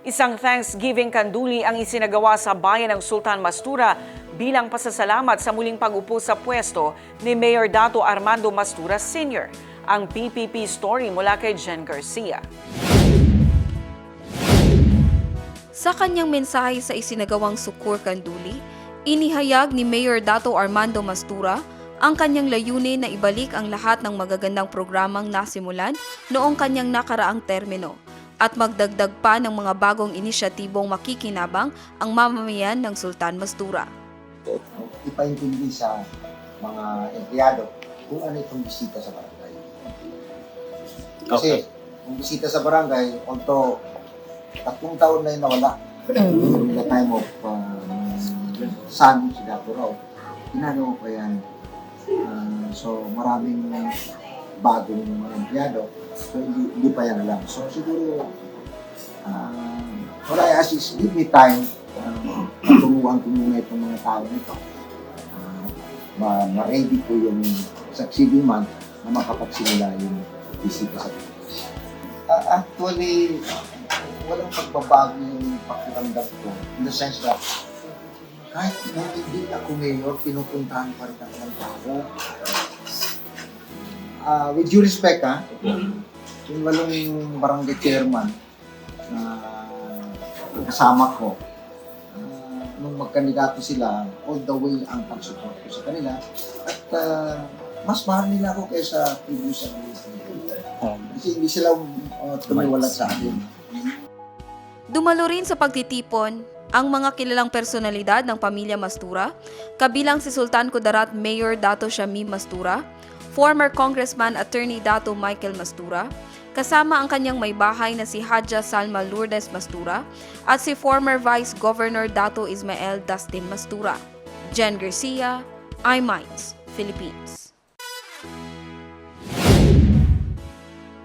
Isang Thanksgiving kanduli ang isinagawa sa bayan ng Sultan Mastura bilang pasasalamat sa muling pag-upo sa pwesto ni Mayor Dato Armando Mastura Sr. Ang PPP story mula kay Jen Garcia. Sa kanyang mensahe sa isinagawang Sukur Kanduli, inihayag ni Mayor Dato Armando Mastura ang kanyang layunin na ibalik ang lahat ng magagandang programang nasimulan noong kanyang nakaraang termino at magdagdag pa ng mga bagong inisyatibong makikinabang ang mamamayan ng Sultan Mastura. ipaintindi sa mga empleyado kung ano itong bisita sa barangay. Kasi, kung bisita sa barangay, although tatlong taon na yung nawala, during the time of uh, son, si Dato Raw, ginagawa pa yan. Uh, so, maraming bagong mga empleyado. So, hindi, hindi pa yan alam. So, siguro, uh, what I ask is, give me time uh, turuan ko muna itong mga tao nito. Uh, ma- ma-ready ko yung succeeding month na makapagsimula yung bisita sa. Uh, actually, walang pagbabago yung pakiramdam ko in the sense that kahit nung hindi ako mayor, pinupuntahan pa rin ako ng tao. Ah, with due respect, ha, yung walong barangay chairman na kasama ko, ah, nung magkandidato sila, all the way ang pag-support ko sa kanila. At ah, mas mahal nila ako kaysa previous administration. Kasi hindi sila uh, tumiwalat sa akin. Dumalo rin sa pagtitipon ang mga kilalang personalidad ng pamilya Mastura, kabilang si Sultan Kudarat Mayor Dato Shamim Mastura, former Congressman Attorney Dato Michael Mastura, kasama ang kanyang may bahay na si Hadja Salma Lourdes Mastura at si former Vice Governor Dato Ismael Dustin Mastura. Jen Garcia, iMinds, Philippines.